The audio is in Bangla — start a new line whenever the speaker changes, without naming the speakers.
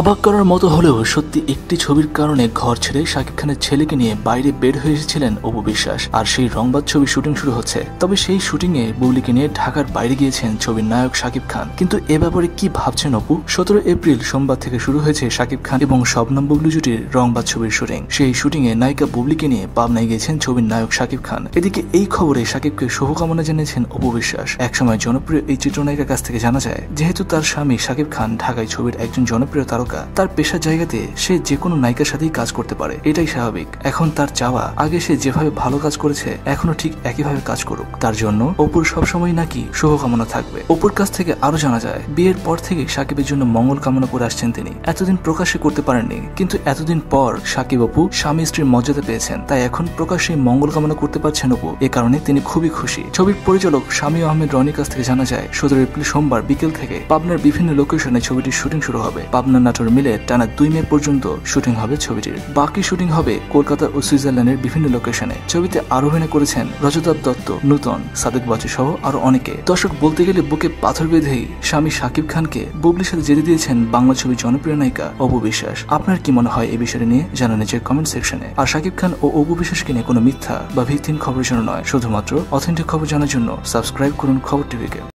অবাক করার মতো হলেও সত্যি একটি ছবির কারণে ঘর ছেড়ে শাকিব খানের ছেলেকে নিয়ে বাইরে বের হয়ে এসেছিলেন অপু বিশ্বাস। আর সেই রংবাদ ছবি শুটিং শুরু হচ্ছে। তবে সেই শুটিং এ বুবলিকে নিয়ে ঢাকার বাইরে গিয়েছেন ছবির নায়ক শাকিব খান। কিন্তু এ ব্যাপারে কি ভাবছেন অপু? সতেরো এপ্রিল সোমবার থেকে শুরু হয়েছে শাকিব খান এবং শবনম বুবলি জুটির রংবাদ ছবির শুটিং। সেই শুটিং এ নায়িকা বুবলিকে নিয়ে পাবনায় গিয়েছেন ছবির নায়ক শাকিব খান। এদিকে এই খবরে শাকিবকে শুভকামনা জানিয়েছেন অপু বিশ্বাস। একসময় জনপ্রিয় এই চিত্রনায়িকার কাছ থেকে জানা যায়, যেহেতু তার স্বামী শাকিব খান ঢাকায় ছবির একজন জনপ্রিয় তারকা তার পেশার জায়গাতে সে যে কোনো নায়িকার সাথেই কাজ করতে পারে। এটাই স্বাভাবিক। এখন তার চাওয়া, আগে সে যেভাবে ভালো কাজ করেছে এখনও ঠিক একইভাবে কাজ করুক। তার জন্য অপুর সবসময় নাকি শুভকামনা থাকবে। অপুর কাছ থেকে আরও জানা যায়, বিয়ের পর থেকে সাকিবের জন্য মঙ্গল কামনা করে আসছেন তিনি। এতদিন প্রকাশ্যে করতে পারেননি, কিন্তু এতদিন পর সাকিব অপু স্বামী স্ত্রীর মর্যাদা পেয়েছেন। তাই এখন প্রকাশ্যে মঙ্গল কামনা করতে পারছেন অপু। এ কারণে তিনি খুবই খুশি। ছবির পরিচালক স্বামী আহমেদ রনির কাছ থেকে জানা যায় সতেরো এপ্রিল সোমবার বিকেল থেকে পাবনার বিভিন্ন লোকেশনে ছবিটির শুটিং শুরু হবে। পাবনা নাটোর মিলে টানা দুই মে পর্যন্ত শুটিং হবে ছবিটির। বাকি শুটিং হবে কলকাতা ও সুইজারল্যান্ডের বিভিন্ন লোকেশনে। ছবিতে আরও অভিনয় করেছেন রজতাব দত্ত, নূতন, সাদেক বাচু সহ আরও অনেকে। দর্শক বলতে গেলে বুকে পাথর বেঁধেই স্বামী শাকিব খানকে বুবলির সাথে যেতে দিয়েছেন বাংলা ছবির জনপ্রিয় নায়িকা অপু বিশ্বাস। আপনার কি মনে হয় এই বিষয়টি নিয়ে? জানান নিচের কমেন্ট সেকশনে আর শাকিব খান ও অপু বিশ্বাসকে নিয়ে কোনো মিথ্যা বা ভিত্তিহীন খবরের জন্য নয়। শুধুমাত্র অথেন্টিক খবর জানার জন্য সাবস্ক্রাইব করুন খবর টিভিকে।